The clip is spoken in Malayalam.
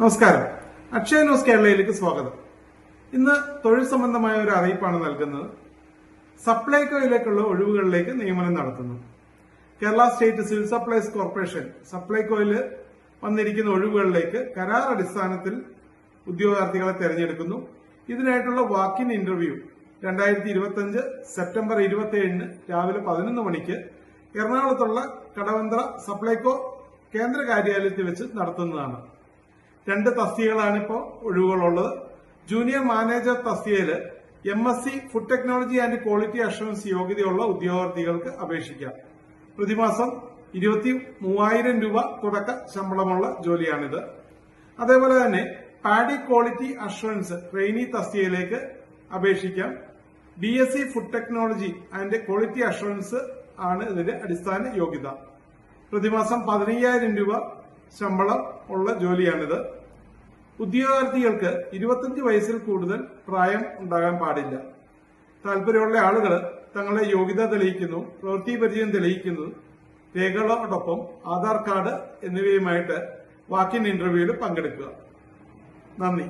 നമസ്കാരം. അക്ഷയ ന്യൂസ് കേരളയിലേക്ക് സ്വാഗതം. ഇന്ന് തൊഴിൽ സംബന്ധമായ ഒരു അറിയിപ്പാണ് നൽകുന്നത്. സപ്ലൈകോയിലേക്കുള്ള ഒഴിവുകളിലേക്ക് നിയമനം നടത്തുന്നു. Kerala state civil supplies corporation സപ്ലൈകോയിൽ വന്നിരിക്കുന്ന ഒഴിവുകളിലേക്ക് കരാർ അടിസ്ഥാനത്തിൽ ഉദ്യോഗാർത്ഥികളെ തെരഞ്ഞെടുക്കുന്നു. ഇതിനായിട്ടുള്ള വാക്കിൻ ഇന്റർവ്യൂ രണ്ടായിരത്തി ഇരുപത്തിയഞ്ച് സെപ്റ്റംബർ ഇരുപത്തി ഏഴിന് രാവിലെ പതിനൊന്ന് മണിക്ക് എറണാകുളത്തുള്ള കടവന്ത്ര സപ്ലൈകോ കേന്ദ്ര കാര്യാലയത്തിൽ വെച്ച് നടത്തുന്നതാണ്. രണ്ട് തസ്തികകളാണ് ഇപ്പോൾ ഒഴിവുകളുള്ളത്. ജൂനിയർ മാനേജർ തസ്തികയിൽ M S C food technology and quality assurance യോഗ്യതയുള്ള ഉദ്യോഗാർത്ഥികൾക്ക് അപേക്ഷിക്കാം. പ്രതിമാസം ഇരുപത്തി മൂവായിരം രൂപ തുടക്ക ശമ്പളമുള്ള ജോലിയാണിത്. അതേപോലെ തന്നെ പാഡി ക്വാളിറ്റി അഷുറൻസ് ട്രെയിനി തസ്തികയിലേക്ക് അപേക്ഷിക്കാം. B S C food technology and quality assurance ആണ് ഇതിന്റെ അടിസ്ഥാന യോഗ്യത. പ്രതിമാസം പതിനയ്യായിരം രൂപ ശമ്പളം ഉള്ള ജോലിയാണിത്. ഉദ്യോഗാർത്ഥികൾക്ക് ഇരുപത്തഞ്ച് വയസ്സിൽ കൂടുതൽ പ്രായം ഉണ്ടാകാൻ പാടില്ല. താല്പര്യമുള്ള ആളുകൾ തങ്ങളുടെ യോഗ്യത തെളിയിക്കുന്നു പ്രവൃത്തി പരിചയം തെളിയിക്കുന്നു രേഖകളോടൊപ്പം ആധാർ കാർഡ് എന്നിവയുമായിട്ട് വാക്കിൻ ഇന്റർവ്യൂവിൽ പങ്കെടുക്കുക. നന്ദി.